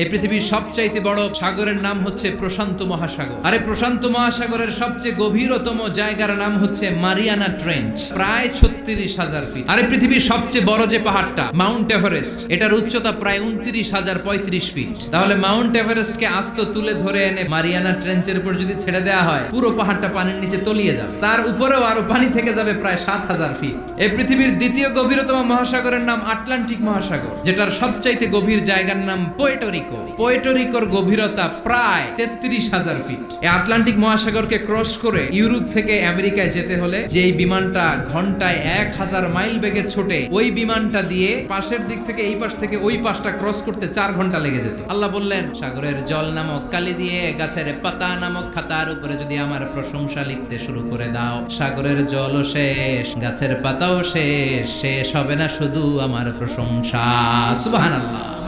এই পৃথিবীর সবচাইতে বড় সাগরের নাম হচ্ছে প্রশান্ত মহাসাগর। আরে প্রশান্ত মহাসাগরের সবচেয়ে গভীরতম জায়গার নাম হচ্ছে মারিয়ানা ট্রেঞ্চ, প্রায় ছত্রিশ হাজার ফিট। আরে পৃথিবীর সবচেয়ে বড় যে পাহাড়টা, মাউন্ট এভারেস্ট, এটার উচ্চতা প্রায় উনত্রিশ হাজার পঁয়ত্রিশ ফিট। তাহলে মাউন্ট এভারেস্টকে আস্ত তুলে ধরে এনে মারিয়ানা ট্রেঞ্চের উপর যদি ছেড়ে দেওয়া হয়, পুরো পাহাড়টা পানির নিচে তলিয়ে যাবে। তার উপরেও আরও পানি থেকে যাবে প্রায় সাত হাজার ফিট। এই পৃথিবীর দ্বিতীয় গভীরতম মহাসাগরের নাম আটলান্টিক মহাসাগর, যেটার সবচাইতে গভীর জায়গার নাম পোয়েটোরিকো গভীরতা প্রায় তেত্রিশ হাজার ফিট আটলান্টিক মহাসাগরকে ক্রস করে ইউরোপ থেকে আমেরিকায় যেতে হলে যেই বিমানটা ঘন্টায় এক হাজার মাইল বেগে ছোটে, ওই বিমানটা দিয়ে পাশের দিক থেকে এই পাশ থেকে ওই পাশটা ক্রস করতে চার ঘণ্টা লেগে যেত। আল্লাহ বললেন, সাগরের জল নামক কালি দিয়ে গাছের পাতা নামক খাতার উপরে যদি আমার প্রশংসা লিখতে শুরু করে দাও, সাগরের জলও শেষ, গাছের পাতাও শেষ শেষ হবে না শুধু আমার প্রশংসা। সুবহানাল্লাহ।